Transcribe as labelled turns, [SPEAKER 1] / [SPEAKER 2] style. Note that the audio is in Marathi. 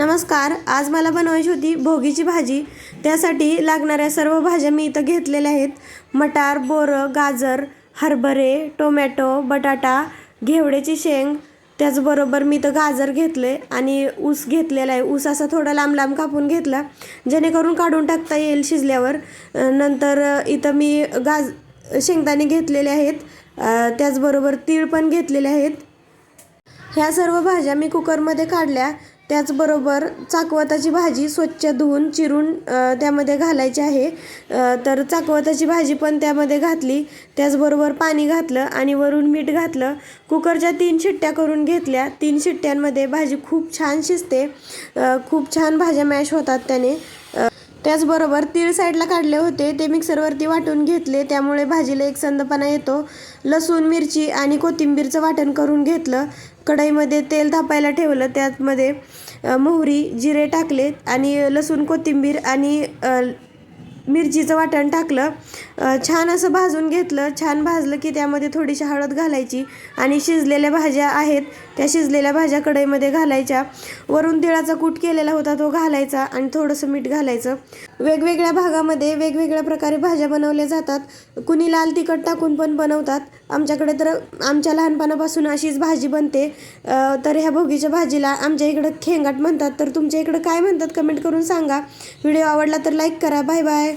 [SPEAKER 1] नमस्कार आज मला बनवायची होती भोगीची भाजी. त्यासाठी लागणाऱ्या सर्व भाज्या मी इथं घेतलेल्या आहेत. मटार बोरं गाजर हरभरे टोमॅटो बटाटा घेवड्याची शेंग त्याचबरोबर मी इथं गाजर घेतले आणि ऊस घेतलेला आहे. ऊस असा थोडा लांब लांब कापून घेतला जेणेकरून काढून टाकता येईल शिजल्यावर. नंतर इथं मी गाज शेंगदाणे घेतलेले आहेत. त्याचबरोबर तीळ पण घेतलेले आहेत. ह्या सर्व भाज्या मी कुकरमध्ये काढल्या. त्याचबरोबर चाकवताची भाजी स्वच्छ धुवून चिरून त्यामध्ये घालायची आहे. तर चाकवताची भाजी पण त्यामध्ये घातली. त्याचबरोबर पाणी घातलं आणि वरून मीठ घातलं. कुकरच्या तीन शिट्ट्या करून घेतल्या. तीन शिट्ट्यांमध्ये भाजी खूप छान शिजते. खूप छान भाज्या मॅश होतात त्याने. त्याचबरोबर तीळ साईडला काढले होते. ते मिक्सरवरती वाटून घेतले. त्यामुळे भाजीला एक संदपणा येतो. लसूण मिरची आणि कोथिंबीरचं वाटण करून घेतलं. कढईमध्ये तेल थापायला ठेवलं. त्यातमध्ये मोहरी जिरे टाकले आणि लसूण कोथिंबीर आणि मिरचीचं वाटण टाकलं. छान असं भाजून घेतलं. छान भाजलं की त्यामध्ये थोडीशी हळद घालायची आणि शिजलेल्या भाज्या आहेत त्या शिजलेल्या भाज्या कढईमध्ये घालायच्या. वरून तिळाचा कूट केलेला होता तो घालायचा आणि थोडंसं मीठ घालायचं. वेगवेगळ्या भागामध्ये वेगवेगळ्या प्रकारे भाज्या बनवल्या जातात. कुणी लाल तिखट टाकून पण बनवतात. आमच्याकडे तर आमच्या लहानपणापासून अशीच भाजी बनते. तर ह्या भोगीच्या भाजीला आमच्या इकडं खेंगाट म्हणतात. तर तुमच्या इकडं काय म्हणतात? कमेंट करून सांगा. व्हिडिओ आवडला तर लाईक करा. Bye bye.